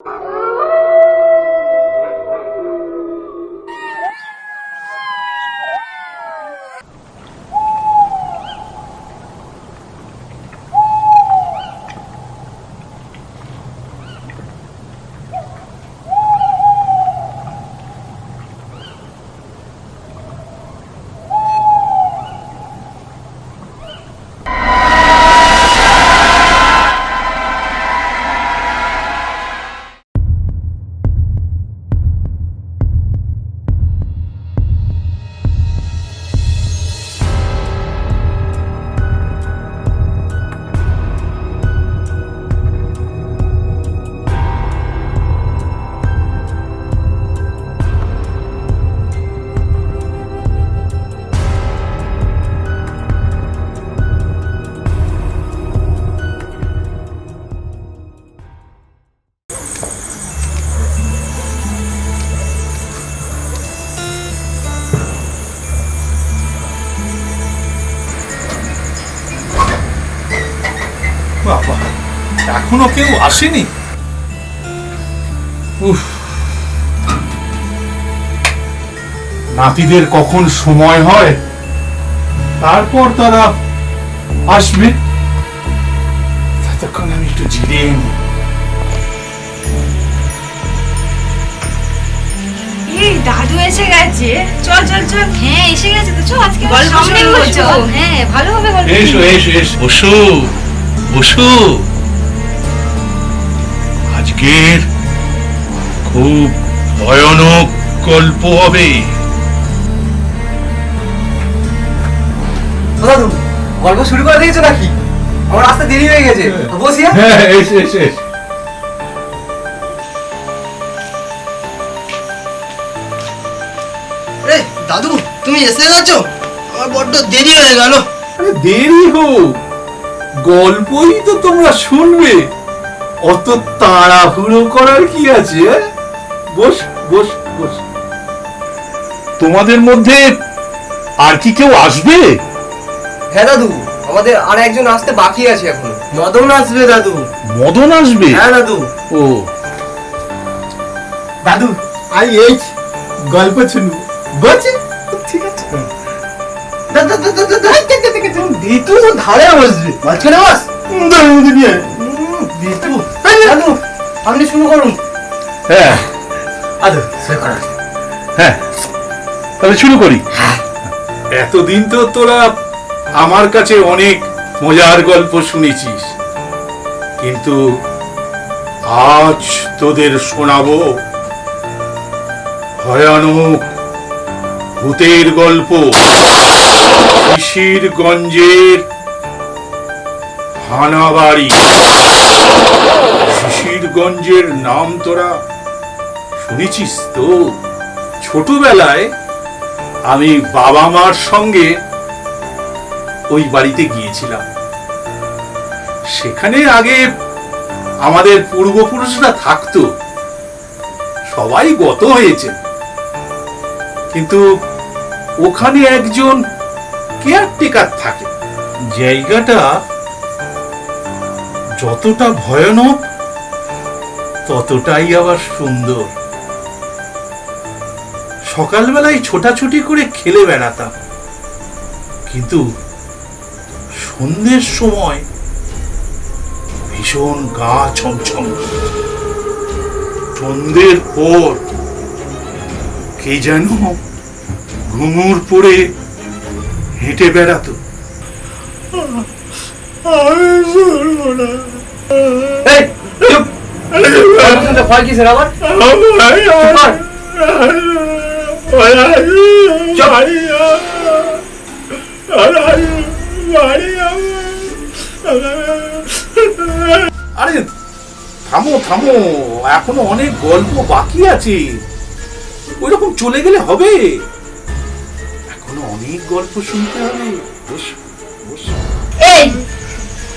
বাবা এখনও কেউ আসেনি? উফ। নাতিদের কখন সময় হয়? তারপর তারা আসবে। ততক্ষণ আমি একটু জিরিয়ে নিই। এই দাদু এসে গেছে। চল চল চল। হ্যাঁ এসে গেছে তো। চল আজকে গল্প সামনে। চল। হ্যাঁ ভালো হবে গল্প এসো এসো এসো। বসো বসো। আজকের খুব ভয়ানক গল্প হবে। দাদু গল্প শুরু করে দিয়েছ নাকি? আমার আসতে দেরি হয়ে গেছে। বসি হ্যাঁ? হ্যাঁ এসো এসো দাদু তুমি এসে গেছো? আমার বড্ড দেরি হয়ে গেল। দেরি হোক। গল্পই তো তোমরা শুনবে। অত তাড়াহুড়ো করার কি আছে বস বস বস তোমাদের মধ্যে আর কি কেউ আসবে হ্যাঁ দাদু আমাদের আর একজন আসতে বাকি আছে এখন মদন আসবে দাদু মদন আসবে হ্যাঁ দাদু ও দাদু আই এই গল্প শুনব বলছি ঠিক আছে দাদা দাদা দাদা দিতু তো ধারে বসবে মাঝখানে বস দিতু দাদু আপনি শুরু করুন। হ্যাঁ। দাদু শুরু করুন হ্যাঁ। তাহলে শুরু করি। এতদিন তো তোরা আমার কাছে অনেক মজার গল্প শুনেছিস। কিন্তু আজ তোদের শোনাবো ভয়ানক ভূতের গল্প। শিশির গঞ্জের হানাবাড়ি। শিশিরগঞ্জের নাম তোরা শুনেছিস তো? ছোটবেলায় আমি বাবা মার সঙ্গে ওই বাড়িতে গিয়েছিলাম। সেখানে আগে আমাদের পূর্বপুরুষরা থাকতো। সবাই গত হয়েছে। কিন্তু ওখানে একজন কেয়ারটেকার থাকে। জায়গাটা যতটা ভয়ানক ততটাই আবার সুন্দর। সকালবেলায় ছোটাছুটি করে খেলে বেড়াতাম। কিন্তু সন্ধ্যের সময় ভীষণ গা ছমছম। সন্ধ্যের পর কে যেন ঘুমুর পরে হেঁটে বেড়াতো। শুনতে ভয় কিসের আবার। আরে, থামো থামো, এখনও অনেক গল্প বাকি আছে ওইরকম চলে গেলে হবে এখনও অনেক গল্প শুনতে হবে। এই,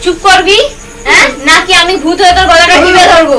চুপ করবি নাকি আমি ভূত হয়ে তোর গলাটা টিপে ধরবো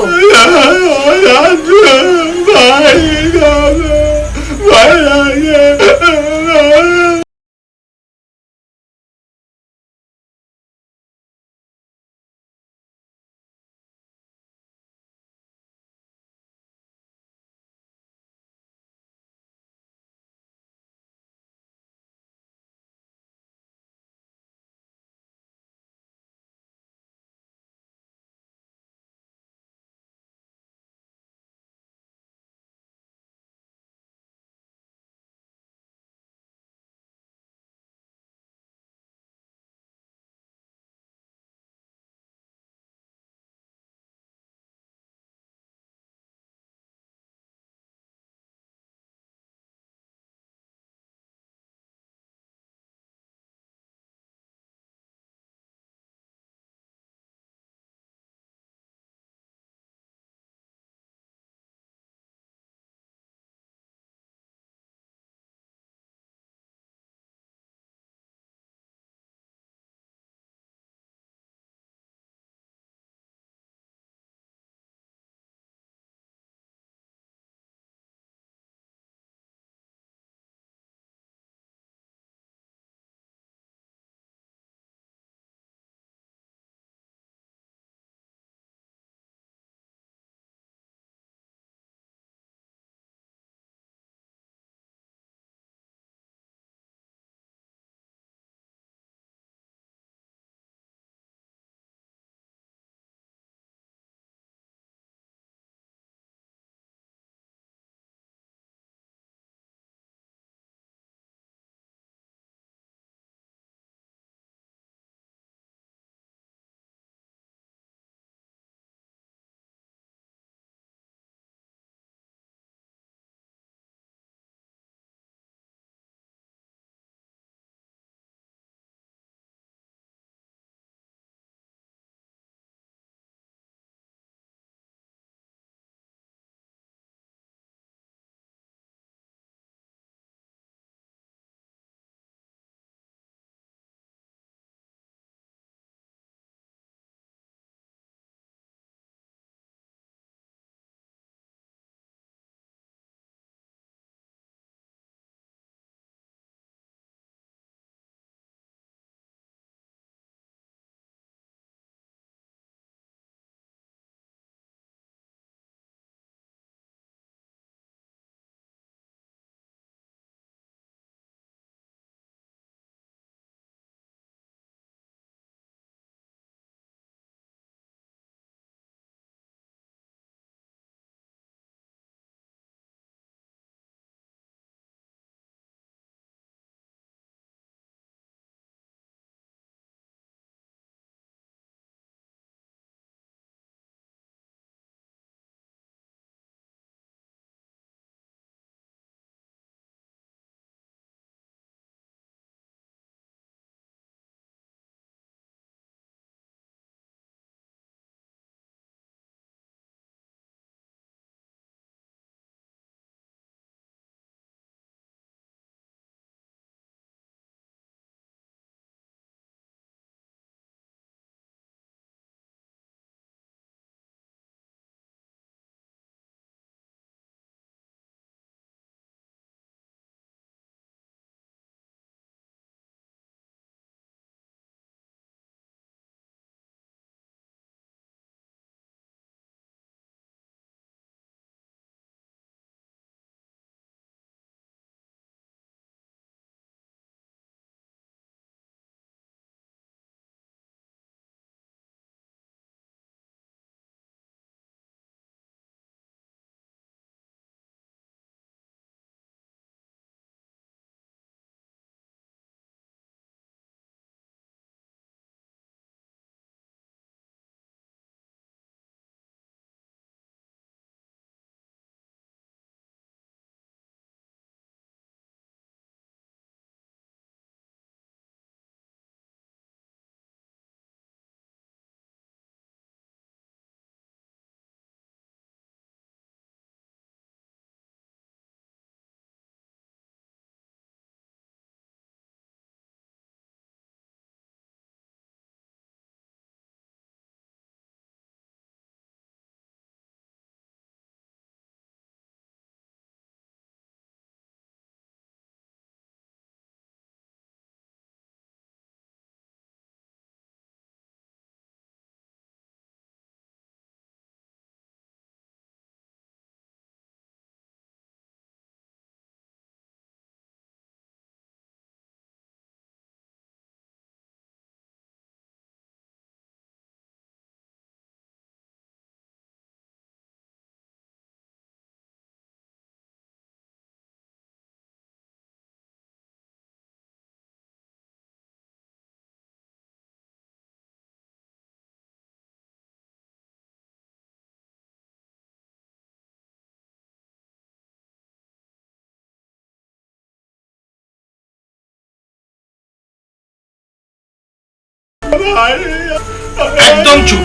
একদম চুপ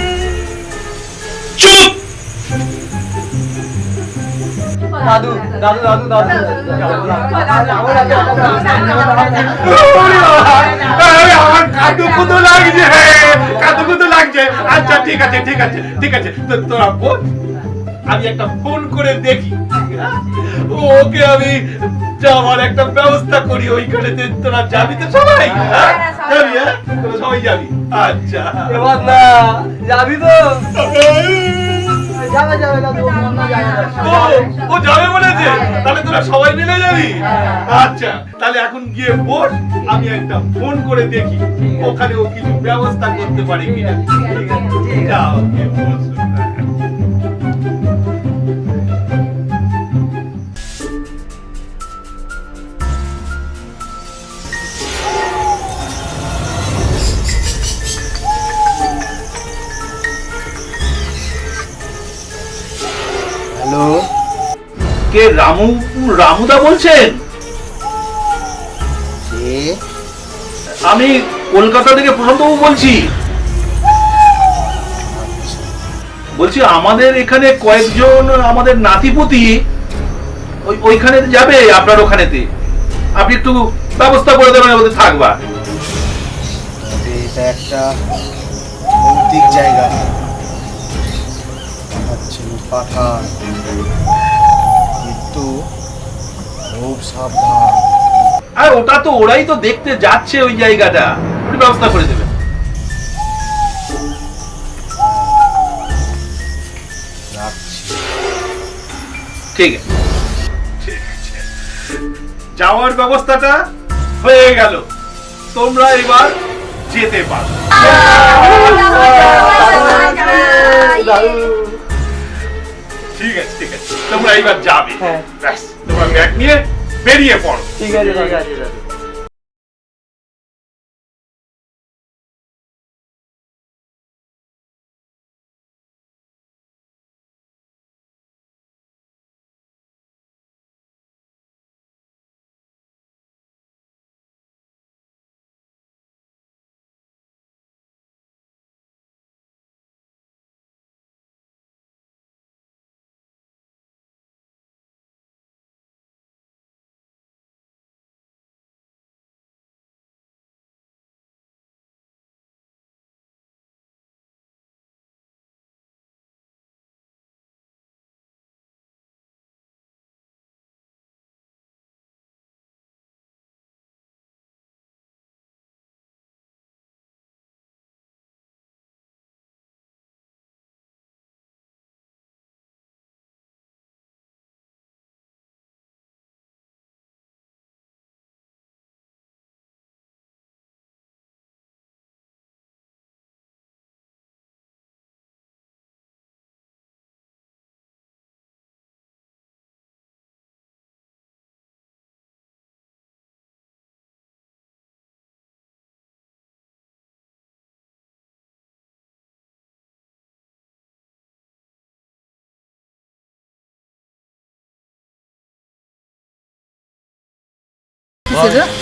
চুপ দাদু দাদু দাদু দাদু এই, আমার কাদু কুদু লাগছে কাদু কুদু লাগছে আচ্ছা ঠিক আছে ঠিক আছে ঠিক আছে তো তোরা বল আমি একটা ফোন করে দেখি। ওকে আমি যাওয়ার একটা ব্যবস্থা করি। ওইখানে তোরা যাবি তো সবাই হ্যাঁ? যাবি হ্যাঁ? তোরা সবাই যাবি। আচ্ছা। এবার না যাবি তো। যাবে যাবে যাবে ও ও যাবে বলেছে তাহলে তোরা সবাই মিলে যাবি? আচ্ছা তাহলে এখন গিয়ে বস আমি একটা ফোন করে দেখি। ওখানে ও কিছু ব্যবস্থা করতে পারে কিনা। ঠিক আছে যাও গিয়ে বস। রামু রামুদা বলছেন? আমি কলকাতা থেকে প্রশান্তবাবু বলছি। বলছি আমাদের এখানে কয়েকজন আমাদের নাতিপুতি ওই ওইখানে যাবে আপনার ওখানেতে। আপনি একটু ব্যবস্থা করে দেবেন ওদের থাকবা এটা একটা ভৌতিক জায়গা। পাঠান। আর ওটা তো ওরাই তো দেখতে যাচ্ছে ওই জায়গাটা। আপনি ব্যবস্থা করে দেবে। ঠিক আছে। যাওয়ার ব্যবস্থাটা হয়ে গেল। তোমরা এবার যেতে পারো। ঠিক আছে ঠিক আছে। তোমরা এবার যাবে। হ্যাঁ। তোমরা ব্যাগ নিয়ে বেরিয়ে পড়ো ঠিক আছে ঠিক আছে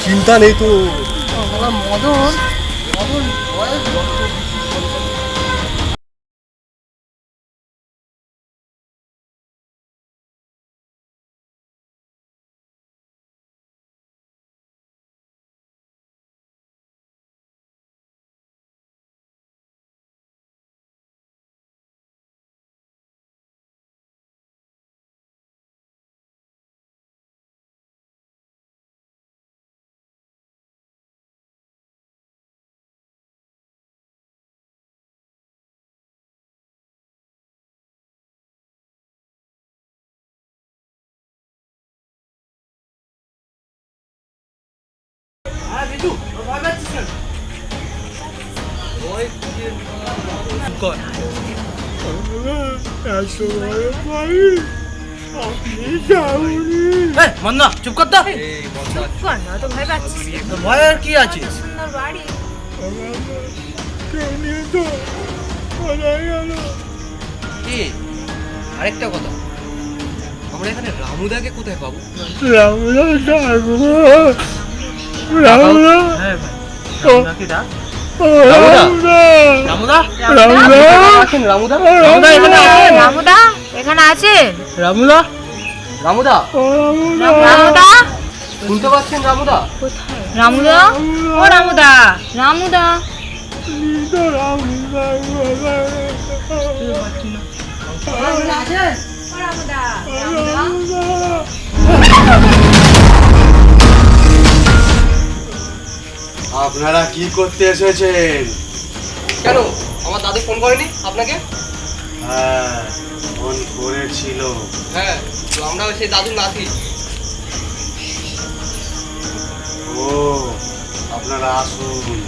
চিন্তা নেই তো। মন্না চুপ কর তো কর না তো ভয় পাচ্ছিস ভয় আর কি আছে সুন্দর বাড়ি কি আরেকটা কথা। আমরা এখানে রামুদাকে কোথায় পাবো? রামুদা রামুদা রামুদা রামুদা এখানে আছেন রামুদা রামুদা রামুদা রামুদা শুনতে পাচ্ছেন রামুদা রামুদা ও রামুদা রামুদা আপনারা কি করতে এসেছেন? কেন? আমার দাদু ফোন করেনি আপনাকে? হ্যাঁ ফোন করেছিল। হ্যাঁ তো আমরাও সেই দাদুর নাতি। ও আপনারা আসুন।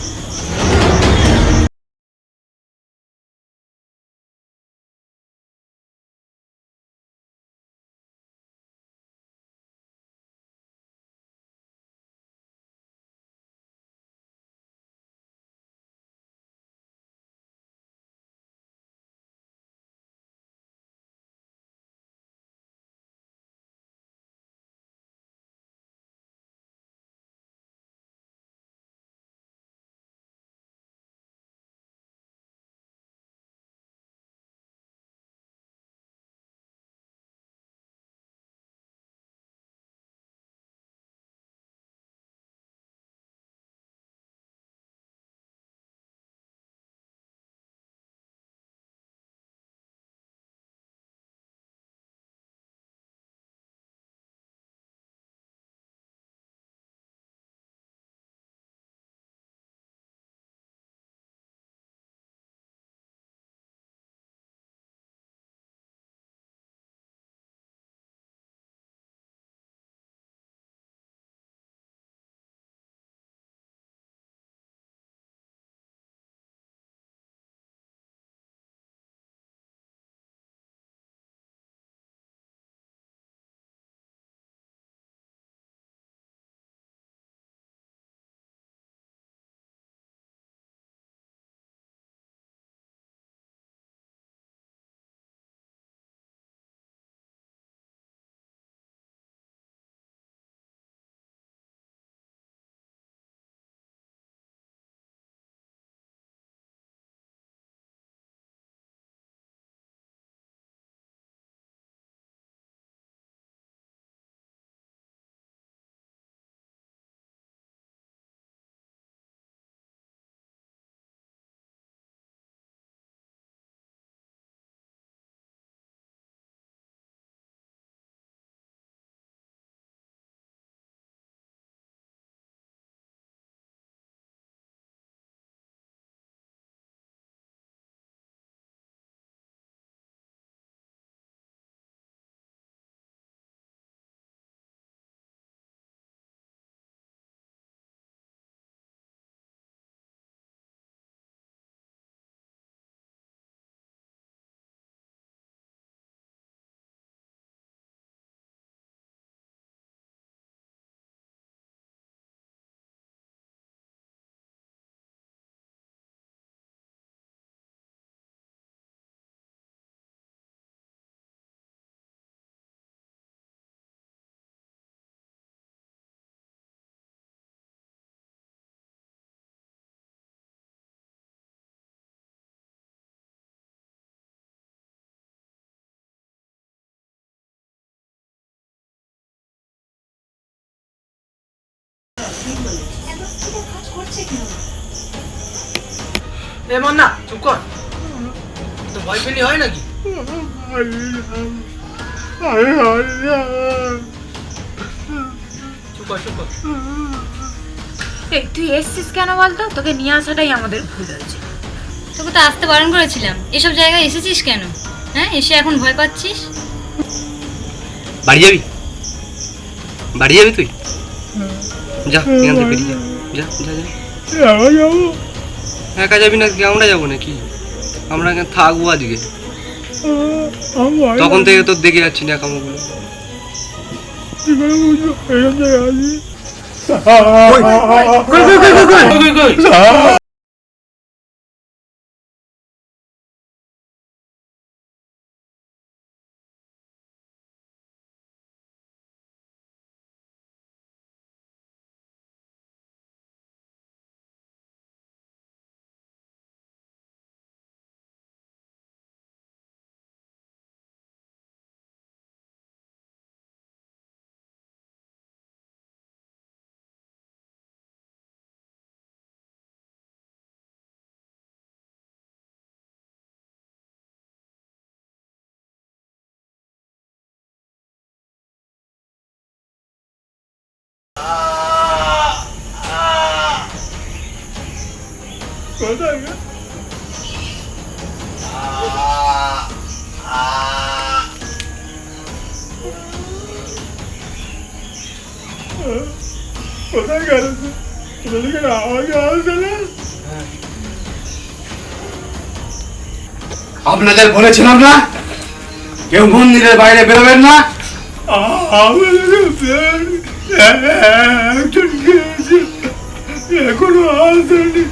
এ মান্না চুপ কর। তো ভয় পেলে হয় নাকি? চুপ কর চুপ কর। এই তুই এসছিস কেন বলতো? তোকে নিয়ে আসাটাই আমাদের ভুল হয়েছে। তোকে তো আসতে বারণ করেছিলাম। এসব জায়গায় এসেছিস কেন? হ্যাঁ এসে এখন ভয় পাচ্ছিস? বাড়ি যাবি? বাড়ি যাবি তুই? যা এখান থেকে বেরিয়ে যা যা যা একা যাবি না আমরা যাব নাকি আমরা এখানে থাকব আজকে তখন থেকে তোর দেখে যাচ্ছি না কামগুলো কই গেল কোথায় গেল কোথা থেকে আওয়াজ আসছে না আপনাদের বলেছিলাম না কেউ মন্দিরের বাইরে বেরোবেন না আমাদের একজন গিয়েছে এখনও আসেনি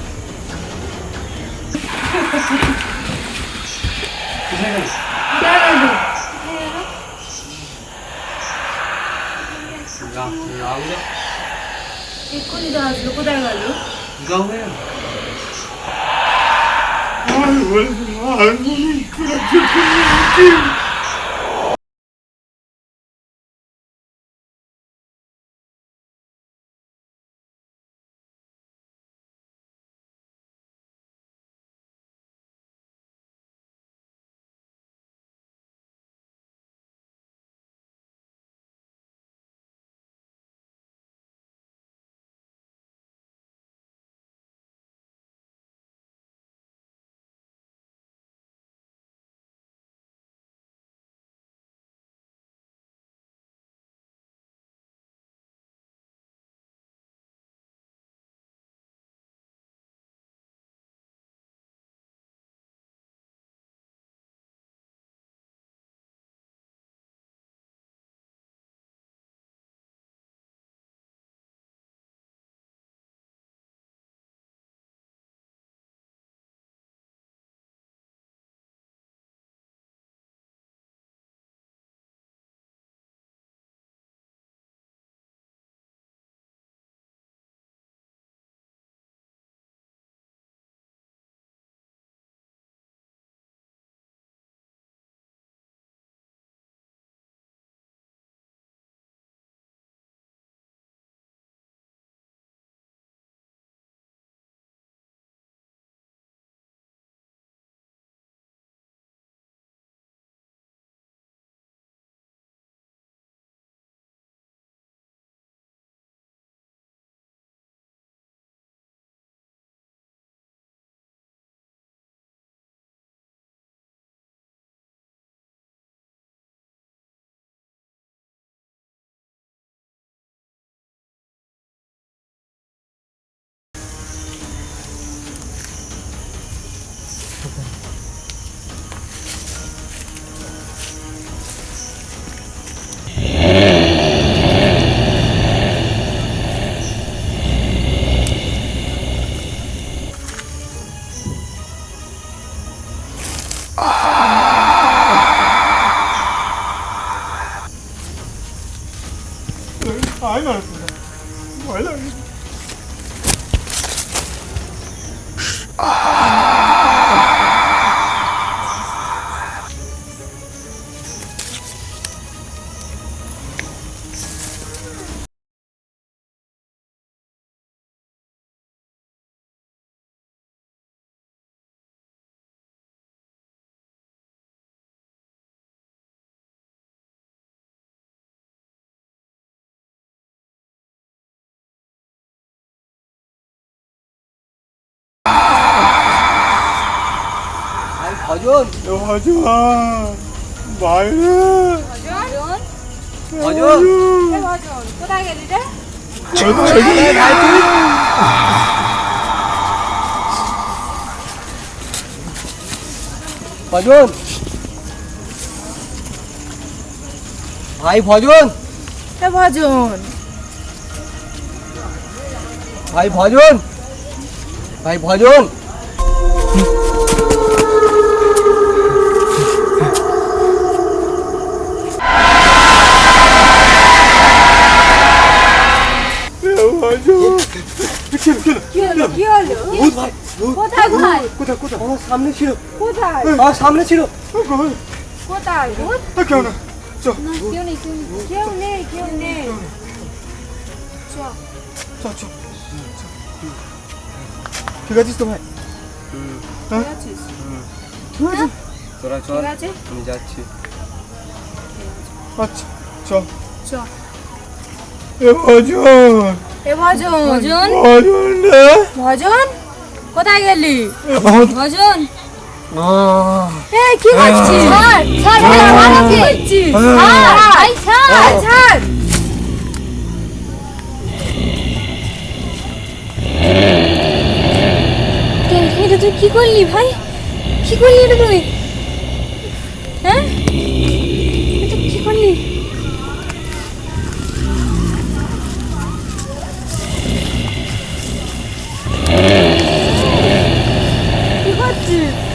এক্ষুনি তো আসলো কোথায় গেল আমি বলছিলাম আর কোনো আয় ভজন ভজন বাইরে ভজন কোথায় গেলি রে ভজন ভাই ভজন ভজন ভাই ভজন ভাই ভজন কি হলো কি হলো কোথায় ভাই কোথায় কোথায় আমার সামনে ছিল। কোথায়? আমার সামনে ছিল। কোথায়? কেউ না। কেউ নেই কেউ নেই। কেউ নেই ঠিক আছিস তো ভাই? ঠিক আছিস? তোরা চল আমি যাচ্ছি। আচ্ছা চল। চল এ ভজন এ ভজন। ভজন? ভজন কোথায় গেলি? ভজন। এই কি করছিস? ছাড় ছাড় আমাকে ছাড় আই ছাড় ছাড়। এটা তুই কি করলি ভাই? কি করলি এটা তুই? হ্যাঁ? এটা কি করলি? কি